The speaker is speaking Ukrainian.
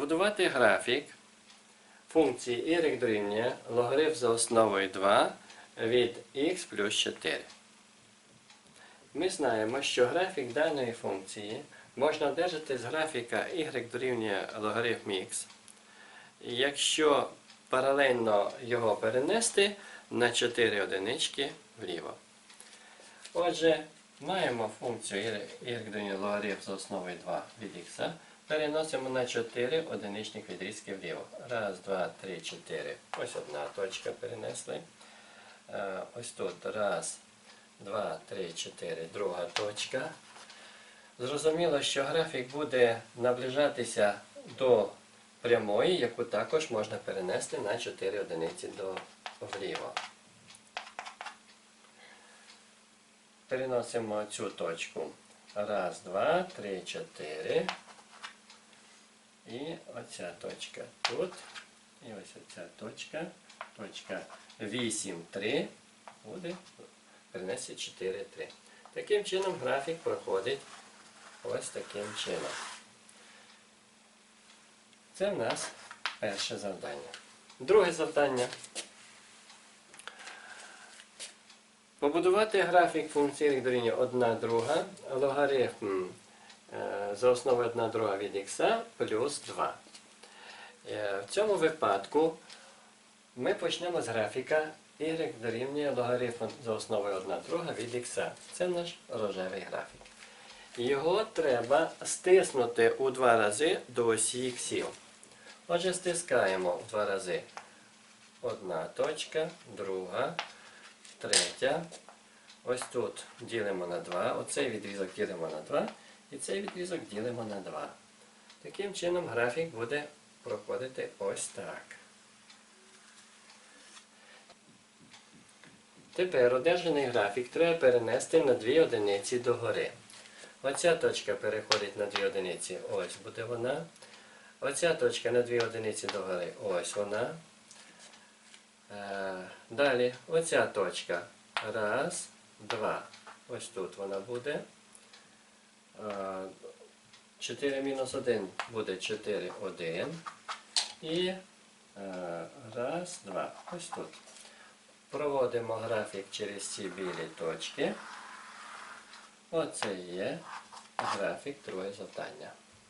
Побудувати графік функції y дорівнює логарифм за основою 2 від x плюс 4. Ми знаємо, що графік даної функції можна одержати з графіка y дорівнює логарифм x, якщо паралельно його перенести на 4 одинички вліво. Отже, маємо функцію y дорівнює логарифм за основою 2 від x. Переносимо на 4 одиничних відрізки вліво. Раз, два, три, чотири. Ось одна точка перенесли. Е, Ось тут раз, два, три, чотири. Друга точка. Зрозуміло, що графік буде наближатися до прямої, яку також можна перенести на 4 одиниці до вліво. Переносимо цю точку. Раз, два, три, чотири. І оця точка тут. І ось оця точка. Точка 8, 3 буде перенести 4, 3. Таким чином графік проходить ось таким чином. Це в нас перше завдання. Друге завдання. Побудувати графік функції y дорівнює 1 друга, логарифм за основою 1 друга від х плюс 2. Е, В цьому випадку ми почнемо з графіка y дорівнює логарифм за основою 1 друга від х. Це наш рожевий графік. Його треба стиснути у два рази до осі іксів. Отже, стискаємо в два рази. Одна точка, друга, третя. Ось тут ділимо на 2. Оцей відрізок ділимо на 2. І цей відрізок ділимо на 2. Таким чином графік буде проходити ось так. Тепер одержаний графік треба перенести на 2 одиниці догори. Оця точка переходить на 2 одиниці. Ось буде вона. Оця точка на 2 одиниці догори. Ось вона. Е, Далі оця точка. Раз, два. Ось тут вона буде. 4 мінус 1 буде 4, 1. І е, раз, два. Ось тут. Проводимо графік через ці білі точки. Оце є графік друге завдання.